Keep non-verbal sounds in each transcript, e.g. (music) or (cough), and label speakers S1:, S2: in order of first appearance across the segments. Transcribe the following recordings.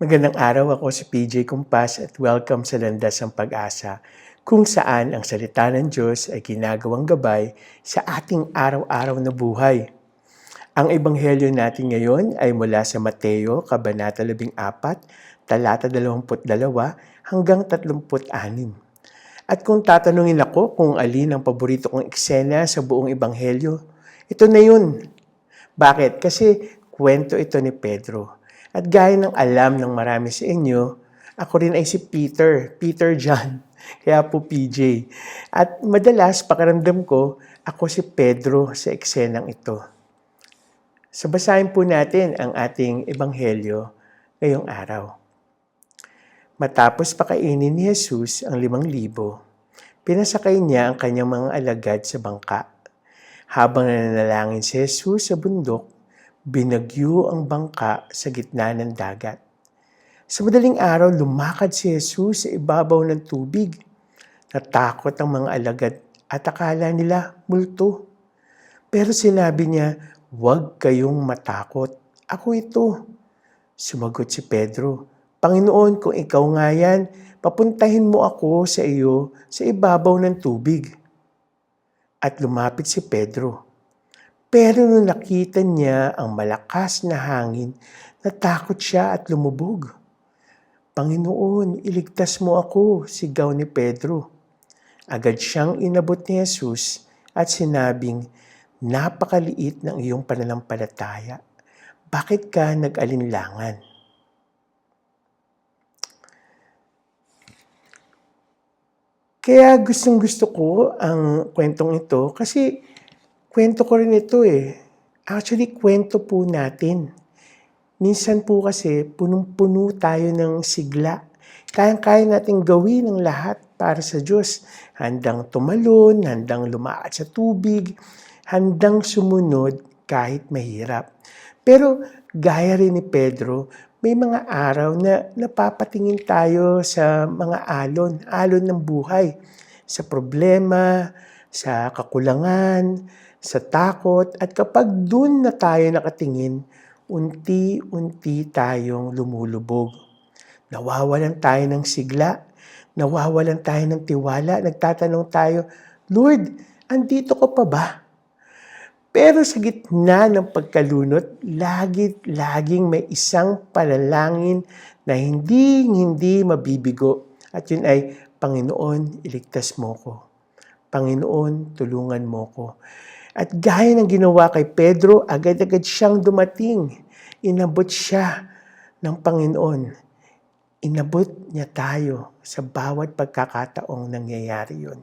S1: Magandang araw ako si PJ Kumpas at welcome sa Landas ng Pag-asa kung saan ang salita ng Diyos ay ginagawang gabay sa ating araw-araw na buhay. Ang ebanghelyo natin ngayon ay mula sa Mateo, Kabanata 14, talata 22 hanggang 36. At kung tatanungin ako kung alin ang paborito kong eksena sa buong ebanghelyo, ito na yun. Bakit? Kasi kwento ito ni Pedro. At gaya ng alam ng marami sa inyo, ako rin ay si Peter, Peter John. (laughs) Kaya po PJ. At madalas, pakiramdam ko, ako si Pedro sa eksenang ito. So po natin ang ating ebanghelyo ngayong araw. Matapos pakainin ni Jesus ang limang libo, pinasakay niya ang kanyang mga alagad sa bangka. Habang nananalangin si Jesus sa bundok, binagyo ang bangka sa gitna ng dagat. Sa madaling araw, lumakad si Jesus sa ibabaw ng tubig. Natakot ang mga alagad at akala nila multo. Pero sinabi niya, huwag kayong matakot. Ako ito. Sumagot si Pedro, Panginoon, kung ikaw nga yan, papuntahin mo ako sa iyo sa ibabaw ng tubig. At lumapit si Pedro. Pero nung nakita niya ang malakas na hangin, natakot siya at lumubog. Panginoon, iligtas mo ako, sigaw ni Pedro. Agad siyang inabot ni Jesus at sinabing, Napakaliit ng iyong pananampalataya. Bakit ka nag-alinlangan? Kaya gustong gusto ko ang kwentong ito kasi kwento ko rin ito eh. Actually, kwento po natin. Minsan po kasi punong-puno tayo ng sigla. Kayang-kaya natin gawin ang lahat para sa Diyos. Handang tumalon, handang lumaat sa tubig, handang sumunod kahit mahirap. Pero gaya rin ni Pedro, may mga araw na napapatingin tayo sa mga alon, alon ng buhay, sa problema, sa kakulangan, sa takot, at kapag dun na tayo nakatingin, unti-unti tayong lumulubog. Nawawalan tayo ng sigla, nawawalan tayo ng tiwala, nagtatanong tayo, Lord, andito ka pa ba? Pero sa gitna ng pagkalunot, lagi, laging may isang panalangin na hindi, hindi mabibigo. At yun ay, Panginoon, iligtas mo ko. Panginoon, tulungan mo ko. At gaya ng ginawa kay Pedro, agad-agad siyang dumating. Inabot siya ng Panginoon. Inabot niya tayo sa bawat pagkakataong nangyayari yun.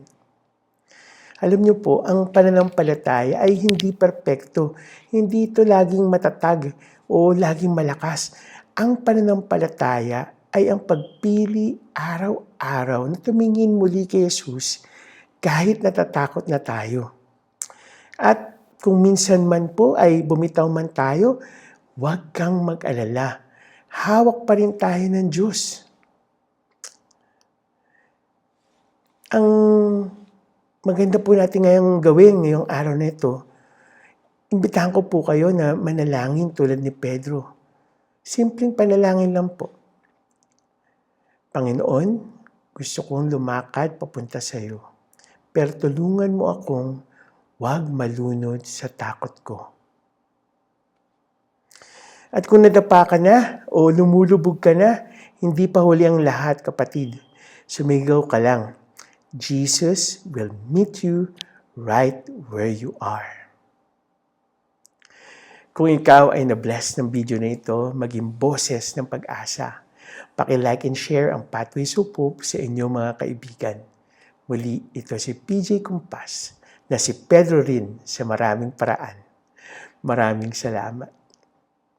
S1: Alam niyo po, ang pananampalataya ay hindi perpekto. Hindi ito laging matatag o laging malakas. Ang pananampalataya ay ang pagpili araw-araw na tumingin muli kay Jesus kahit natatakot na tayo. At kung minsan man po ay bumitaw man tayo, huwag kang mag-alala. Hawak pa rin tayo ng Diyos. Ang maganda po natin ngayong gawin ngayong araw na ito, imbitahan ko po kayo na manalangin tulad ni Pedro. Simpleng panalangin lang po. Panginoon, gusto kong lumakad papunta sa iyo. Pero tulungan mo akong huwag malunod sa takot ko. At kung nadapa ka na o lumulubog ka na, hindi pa huli ang lahat, kapatid. Sumigaw ka lang. Jesus will meet you right where you are. Kung ikaw ay na-bless ng video na ito, maging boses ng pag-asa. Paki-like and share ang Pathways Hope sa inyong mga kaibigan. Muli, ito si PJ Kumpas na si Pedro rin sa maraming paraan. Maraming salamat.